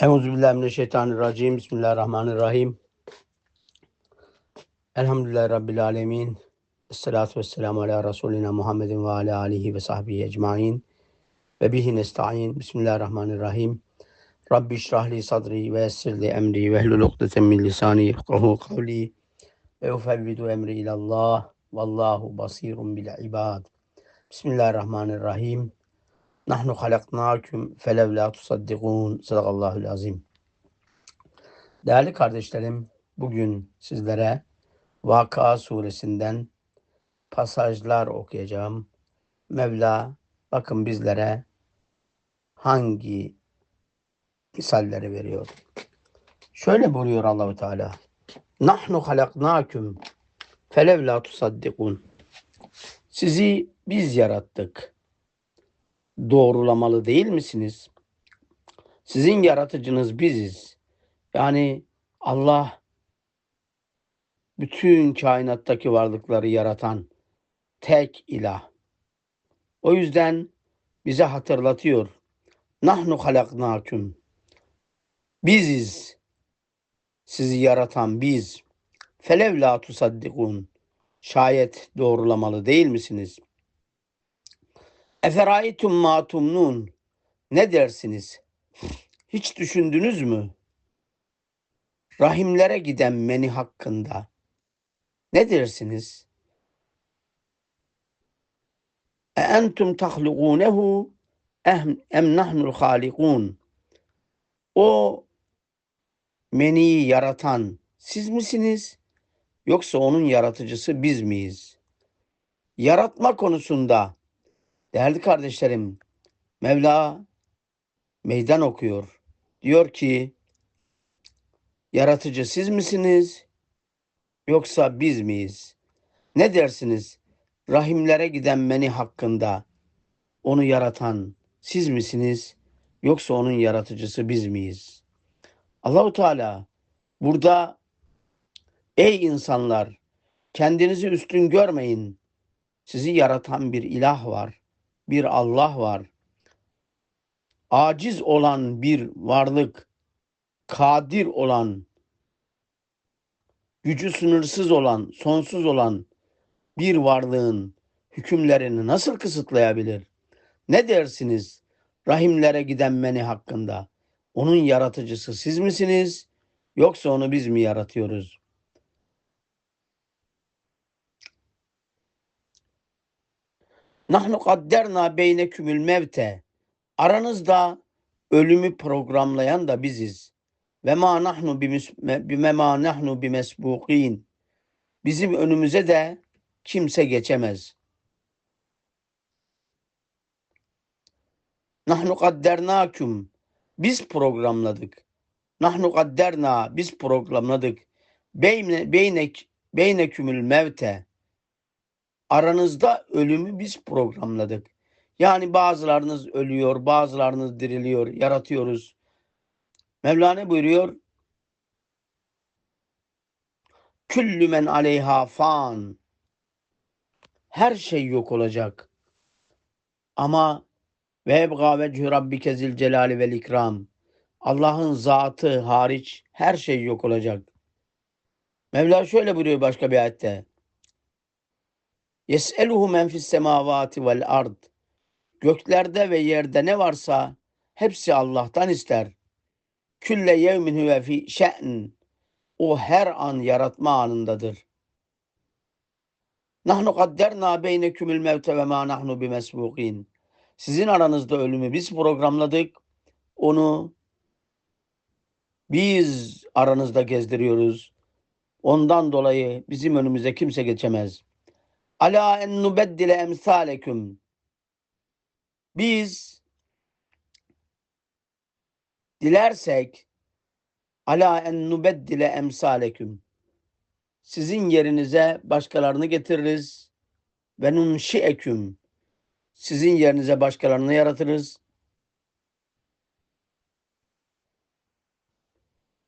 Euzubillahimineşşeytanirracim. Bismillahirrahmanirrahim. Elhamdülillahi Rabbil alemin. Esselatu vesselamu ala Resulina Muhammedin ve ala alihi ve sahbihi ecmain. Ve bihi nesta'in. Bismillahirrahmanirrahim. Rabbi şrahli sadri ve yessirli emri ve ehlul ukdeten min lisani yefkahu kavli ve ufevvidu emri ilallah. Vallahu basirun bil ibad. Bismillahirrahmanirrahim. Nahnu halaknaküm felev la tusaddikun. Sadakallahul azim. Değerli kardeşlerim, bugün sizlere Vaka suresinden pasajlar okuyacağım. Mevla bakın bizlere hangi misalleri veriyor. Şöyle buyuruyor Allahu Teala. Nahnu halaknaküm felev la tusaddikun. Sizi biz yarattık doğrulamalı değil misiniz? Sizin yaratıcınız biziz. Yani Allah bütün kainattaki varlıkları yaratan tek ilah. O yüzden bize hatırlatıyor. Nahnu halaknaküm. Biziz. Sizi yaratan biz. Felev la tusaddikun. Şayet doğrulamalı değil misiniz? Eferaytum ma tumnun. Ne dersiniz? Hiç düşündünüz mü? Rahimlere giden meni hakkında. Ne dersiniz? E entum tahlugunehu em nahnul halikun. O meniyi yaratan siz misiniz? Yoksa onun yaratıcısı biz miyiz? Yaratma konusunda Değerli kardeşlerim, Mevla meydan okuyor. Diyor ki, yaratıcı siz misiniz yoksa biz miyiz? Ne dersiniz? Rahimlere giden meni hakkında onu yaratan siz misiniz yoksa onun yaratıcısı biz miyiz? Allahu Teala burada ey insanlar kendinizi üstün görmeyin. Sizi yaratan bir ilah var bir Allah var. Aciz olan bir varlık, kadir olan, gücü sınırsız olan, sonsuz olan bir varlığın hükümlerini nasıl kısıtlayabilir? Ne dersiniz rahimlere giden meni hakkında? Onun yaratıcısı siz misiniz yoksa onu biz mi yaratıyoruz? Nahnu kadderna beynekümül mevte. Aranızda ölümü programlayan da biziz. Ve ma nahnu bime ma nahnu bimesbuqin. Bizim önümüze de kimse geçemez. Nahnu kaddernaküm. Biz programladık. Nahnu kadderna. Biz programladık. Beyne, beynek, beynekümül mevte aranızda ölümü biz programladık. Yani bazılarınız ölüyor, bazılarınız diriliyor, yaratıyoruz. Mevlana buyuruyor? Küllü men aleyha fan. Her şey yok olacak. Ama ve ebgâ vechü rabbike zil celali vel ikram. Allah'ın zatı hariç her şey yok olacak. Mevla şöyle buyuruyor başka bir ayette. Yes'eluhu men fis semavati vel ard. Göklerde ve yerde ne varsa hepsi Allah'tan ister. Külle yevmin huve fi şe'n. O her an yaratma anındadır. Nahnu kadderna beynekümül mevte ve ma nahnu bimesbukin. Sizin aranızda ölümü biz programladık. Onu biz aranızda gezdiriyoruz. Ondan dolayı bizim önümüze kimse geçemez. Ala en nubeddile emsaleküm. Biz dilersek ala en nubeddile emsaleküm. Sizin yerinize başkalarını getiririz ve nunşieküm. Sizin yerinize başkalarını yaratırız.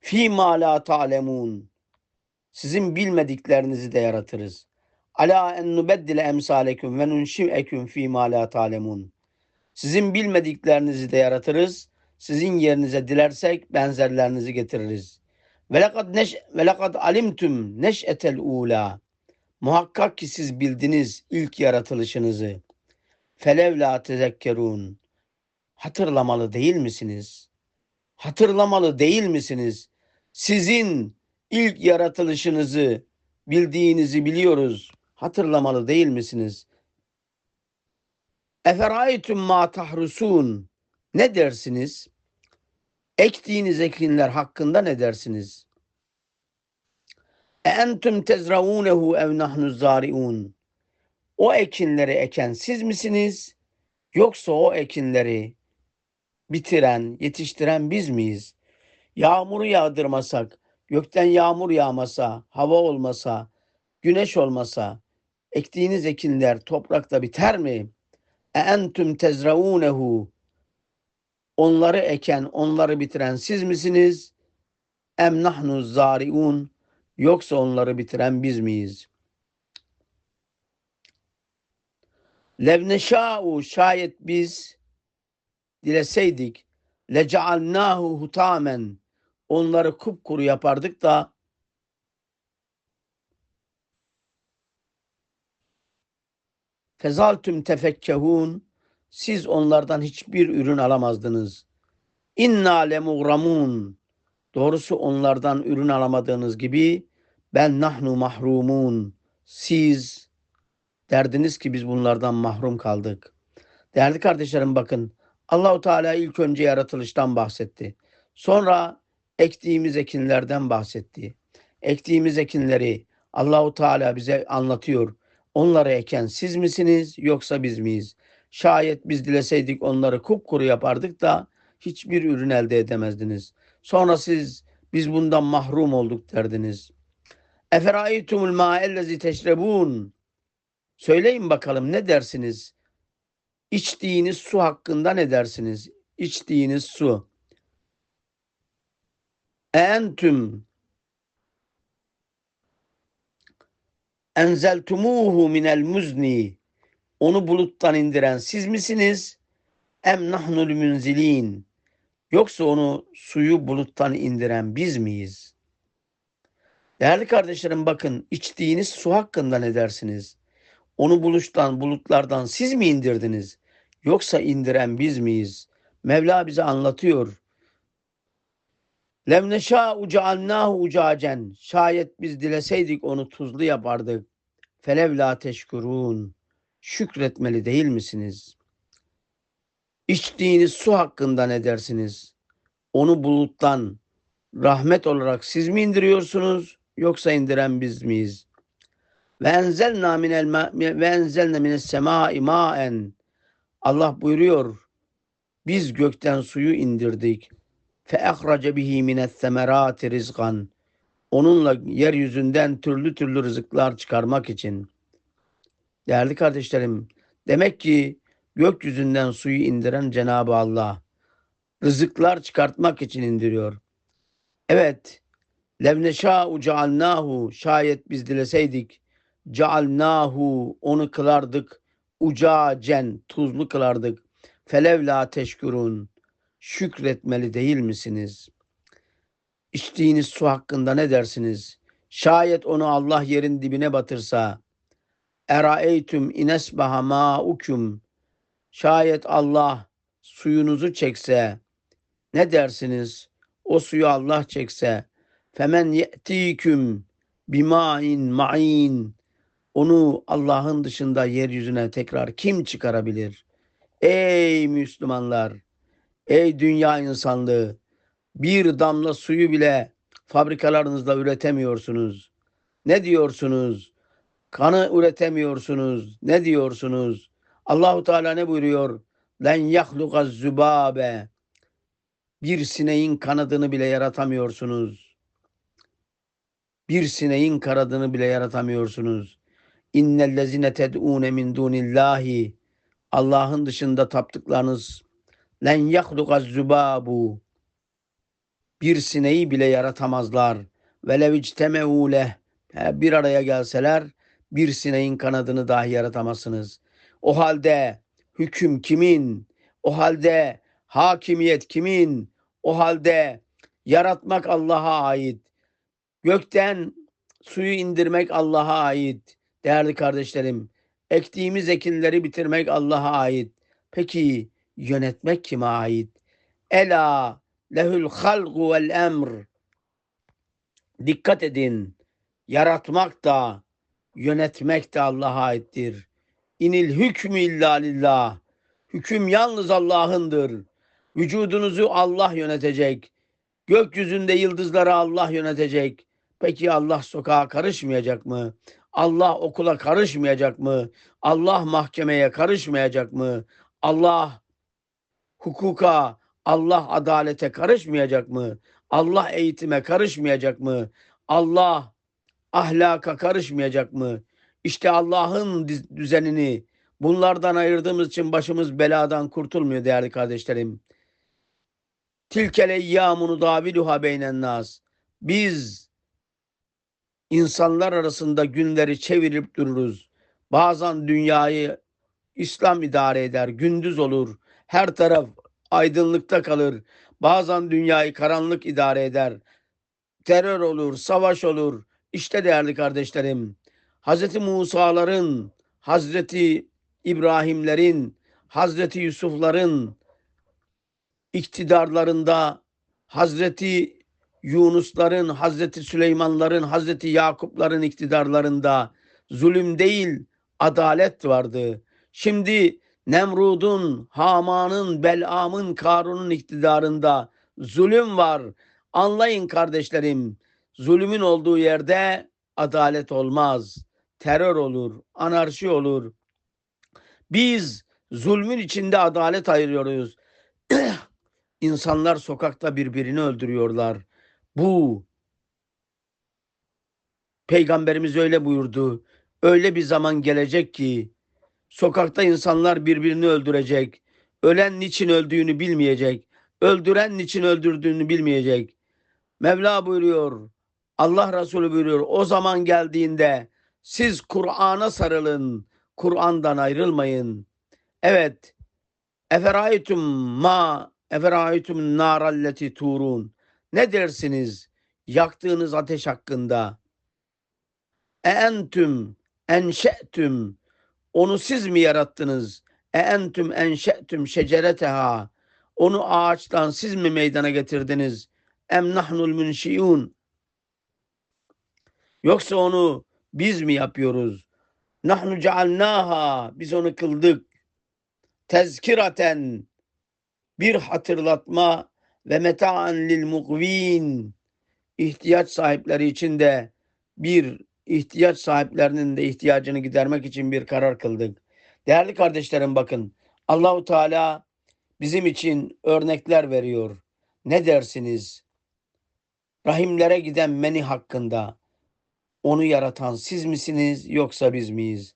Fîmâ lâ ta'lemûn. Sizin bilmediklerinizi de yaratırız. Ala en nubeddile emsaleküm ve nunşi'eküm fî mâ lâ ta'lemun. Sizin bilmediklerinizi de yaratırız. sizin yerinize dilersek benzerlerinizi getiririz. Ve lekad neş ve lekad alimtum neş'etel ula. Muhakkak ki siz bildiniz ilk yaratılışınızı. Felev la tezekkerun. Hatırlamalı değil misiniz? Hatırlamalı değil misiniz? Sizin ilk yaratılışınızı bildiğinizi biliyoruz. Hatırlamalı değil misiniz? Eferaytum ma tahrusun. Ne dersiniz? Ektiğiniz ekinler hakkında ne dersiniz? Entüm tezraunehu ev nahnu zariun. O ekinleri eken siz misiniz? Yoksa o ekinleri bitiren, yetiştiren biz miyiz? Yağmuru yağdırmasak, gökten yağmur yağmasa, hava olmasa, güneş olmasa, ektiğiniz ekinler toprakta biter mi? E entüm tezraunehu. Onları eken, onları bitiren siz misiniz? Em nahnu zariun. Yoksa onları bitiren biz miyiz? Levneşâ'u şayet biz dileseydik lecealnâhu hutamen onları kupkuru yapardık da fezaltüm tefekkehun siz onlardan hiçbir ürün alamazdınız. İnna lemugramun doğrusu onlardan ürün alamadığınız gibi ben nahnu mahrumun siz derdiniz ki biz bunlardan mahrum kaldık. Değerli kardeşlerim bakın Allahu Teala ilk önce yaratılıştan bahsetti. Sonra ektiğimiz ekinlerden bahsetti. Ektiğimiz ekinleri Allahu Teala bize anlatıyor. Onları eken siz misiniz yoksa biz miyiz? Şayet biz dileseydik onları kupkuru yapardık da hiçbir ürün elde edemezdiniz. Sonra siz biz bundan mahrum olduk derdiniz. Eferaytumul ma'ellezi teşrebun. Söyleyin bakalım ne dersiniz? İçtiğiniz su hakkında ne dersiniz? İçtiğiniz su. Entüm enzeltumuhu minel muzni onu buluttan indiren siz misiniz? Em nahnul münzilin yoksa onu suyu buluttan indiren biz miyiz? Değerli kardeşlerim bakın içtiğiniz su hakkında ne dersiniz? Onu buluştan, bulutlardan siz mi indirdiniz? Yoksa indiren biz miyiz? Mevla bize anlatıyor. Lem neşâ'u cealnâhu ucacen. Şayet biz dileseydik onu tuzlu yapardık. Felev la teşkurun. Şükretmeli değil misiniz? İçtiğiniz su hakkında ne dersiniz? Onu buluttan rahmet olarak siz mi indiriyorsunuz yoksa indiren biz miyiz? Ve enzelna minel ve enzelna mines maen. Allah buyuruyor. Biz gökten suyu indirdik. Fe ehrace bihi minet semerati rizkan. Onunla yeryüzünden türlü türlü rızıklar çıkarmak için. Değerli kardeşlerim, demek ki gökyüzünden suyu indiren Cenab-ı Allah rızıklar çıkartmak için indiriyor. Evet, levneşâ'u cealnâhu şayet biz dileseydik cealnahu onu kılardık ucacen tuzlu kılardık felevla teşkurun şükretmeli değil misiniz? İçtiğiniz su hakkında ne dersiniz? Şayet onu Allah yerin dibine batırsa eraeytüm inesbaha ma'ukum şayet Allah suyunuzu çekse ne dersiniz? O suyu Allah çekse femen ye'tiküm bima'in ma'in onu Allah'ın dışında yeryüzüne tekrar kim çıkarabilir? Ey Müslümanlar, ey dünya insanlığı, bir damla suyu bile fabrikalarınızda üretemiyorsunuz. Ne diyorsunuz? Kanı üretemiyorsunuz. Ne diyorsunuz? Allahu Teala ne buyuruyor? Len yahlukaz zübabe. Bir sineğin kanadını bile yaratamıyorsunuz. Bir sineğin kanadını bile yaratamıyorsunuz. İnnellezine ted'une min dunillahi Allah'ın dışında taptıklarınız len yahlukaz zubabu bir sineği bile yaratamazlar. Velev ictemeu leh bir araya gelseler bir sineğin kanadını dahi yaratamazsınız. O halde hüküm kimin? O halde Hakimiyet kimin? O halde yaratmak Allah'a ait. Gökten suyu indirmek Allah'a ait. Değerli kardeşlerim, ektiğimiz ekinleri bitirmek Allah'a ait. Peki yönetmek kime ait? Ela lehul halgu vel emr. Dikkat edin. Yaratmak da yönetmek de Allah'a aittir. İnil hükmü illa lillah. Hüküm yalnız Allah'ındır. Vücudunuzu Allah yönetecek. Gökyüzünde yıldızları Allah yönetecek. Peki Allah sokağa karışmayacak mı? Allah okula karışmayacak mı? Allah mahkemeye karışmayacak mı? Allah hukuka, Allah adalete karışmayacak mı? Allah eğitime karışmayacak mı? Allah ahlaka karışmayacak mı? İşte Allah'ın düzenini bunlardan ayırdığımız için başımız beladan kurtulmuyor değerli kardeşlerim. Tilkel eyyâmunu daviluha beynen nas. Biz insanlar arasında günleri çevirip dururuz. Bazen dünyayı İslam idare eder, gündüz olur. Her taraf aydınlıkta kalır. Bazen dünyayı karanlık idare eder. Terör olur, savaş olur. İşte değerli kardeşlerim, Hazreti Musa'ların, Hazreti İbrahimlerin, Hazreti Yusuf'ların iktidarlarında Hazreti Yunusların, Hazreti Süleymanların, Hazreti Yakupların iktidarlarında zulüm değil adalet vardı. Şimdi Nemrud'un, Haman'ın, Belam'ın, Karun'un iktidarında zulüm var. Anlayın kardeşlerim, zulümün olduğu yerde adalet olmaz. Terör olur, anarşi olur. Biz zulmün içinde adalet ayırıyoruz. İnsanlar sokakta birbirini öldürüyorlar. Bu Peygamberimiz öyle buyurdu. Öyle bir zaman gelecek ki sokakta insanlar birbirini öldürecek. Ölen niçin öldüğünü bilmeyecek. Öldüren niçin öldürdüğünü bilmeyecek. Mevla buyuruyor. Allah Resulü buyuruyor. O zaman geldiğinde siz Kur'an'a sarılın. Kur'an'dan ayrılmayın. Evet. Eferaytum ma eferaytum naralleti turun. Ne dersiniz yaktığınız ateş hakkında? E entüm enşe'tüm onu siz mi yarattınız? E entüm enşe'tüm şecereteha onu ağaçtan siz mi meydana getirdiniz? Em nahnul münşiyun Yoksa onu biz mi yapıyoruz? Nahnu cealnaha biz onu kıldık. Tezkiraten bir hatırlatma ve metaan lil mukvin ihtiyaç sahipleri için de bir ihtiyaç sahiplerinin de ihtiyacını gidermek için bir karar kıldık. Değerli kardeşlerim bakın Allahu Teala bizim için örnekler veriyor. Ne dersiniz? Rahimlere giden meni hakkında onu yaratan siz misiniz yoksa biz miyiz?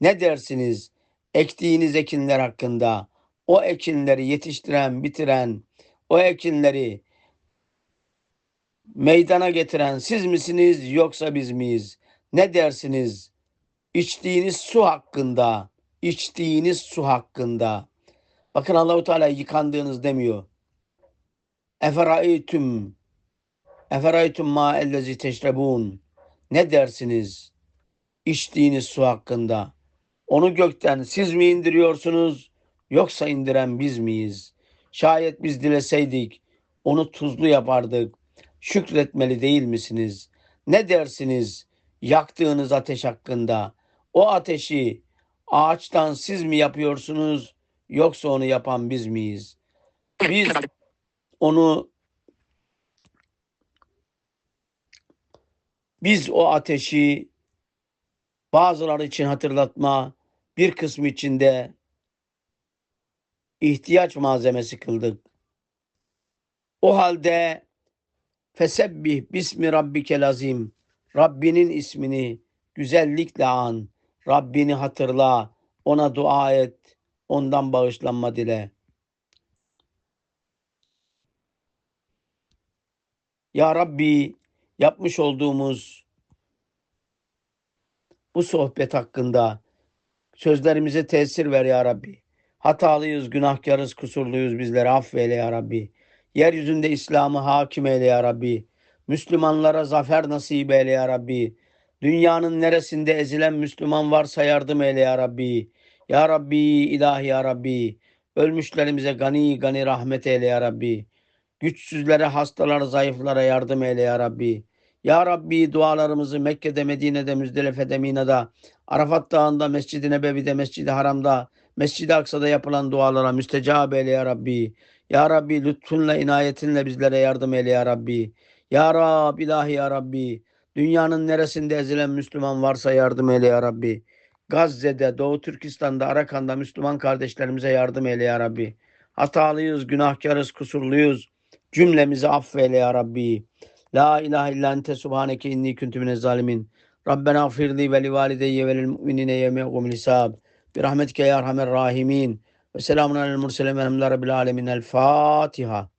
Ne dersiniz ektiğiniz ekinler hakkında? O ekinleri yetiştiren, bitiren, o ekinleri meydana getiren siz misiniz yoksa biz miyiz? Ne dersiniz? İçtiğiniz su hakkında, içtiğiniz su hakkında. Bakın Allahu Teala yıkandığınız demiyor. Eferaytum Eferaytum ma ellezi teşrebun. Ne dersiniz içtiğiniz su hakkında? Onu gökten siz mi indiriyorsunuz yoksa indiren biz miyiz? Şayet biz dileseydik onu tuzlu yapardık. Şükretmeli değil misiniz? Ne dersiniz yaktığınız ateş hakkında? O ateşi ağaçtan siz mi yapıyorsunuz yoksa onu yapan biz miyiz? Biz onu Biz o ateşi bazıları için hatırlatma, bir kısmı için de ihtiyaç malzemesi kıldık. O halde fesebbih bismi rabbikel azim. Rabbinin ismini güzellikle an. Rabbini hatırla. Ona dua et. Ondan bağışlanma dile. Ya Rabbi yapmış olduğumuz bu sohbet hakkında sözlerimize tesir ver ya Rabbi. Hatalıyız, günahkarız, kusurluyuz bizleri affeyle ya Rabbi. Yeryüzünde İslam'ı hakim eyle ya Rabbi. Müslümanlara zafer nasip eyle ya Rabbi. Dünyanın neresinde ezilen Müslüman varsa yardım eyle ya Rabbi. Ya Rabbi, ilahi ya Rabbi. Ölmüşlerimize gani gani rahmet eyle ya Rabbi. Güçsüzlere, hastalara, zayıflara yardım eyle ya Rabbi. Ya Rabbi dualarımızı Mekke'de, Medine'de, Müzdelife'de, Mina'da, Arafat Dağı'nda, Mescid-i Nebevi'de, Mescid-i Haram'da, Mescid-i Aksa'da yapılan dualara müstecab eyle ya Rabbi. Ya Rabbi lütfunla, inayetinle bizlere yardım eyle ya Rabbi. Ya Rab, ilahi ya Rabbi. Dünyanın neresinde ezilen Müslüman varsa yardım eyle ya Rabbi. Gazze'de, Doğu Türkistan'da, Arakan'da Müslüman kardeşlerimize yardım eyle ya Rabbi. Hatalıyız, günahkarız, kusurluyuz. Cümlemizi affeyle ya Rabbi. La ilahe illa ente subhaneke inni kuntu zalimin. Rabbena gfirli ve li valideyye ve lil mu'minine yevme hisab. Bir rahmetike ya rahimin. Ve selamun alel murselin ve elhamdülillahi rabbil alemin. El Fatiha.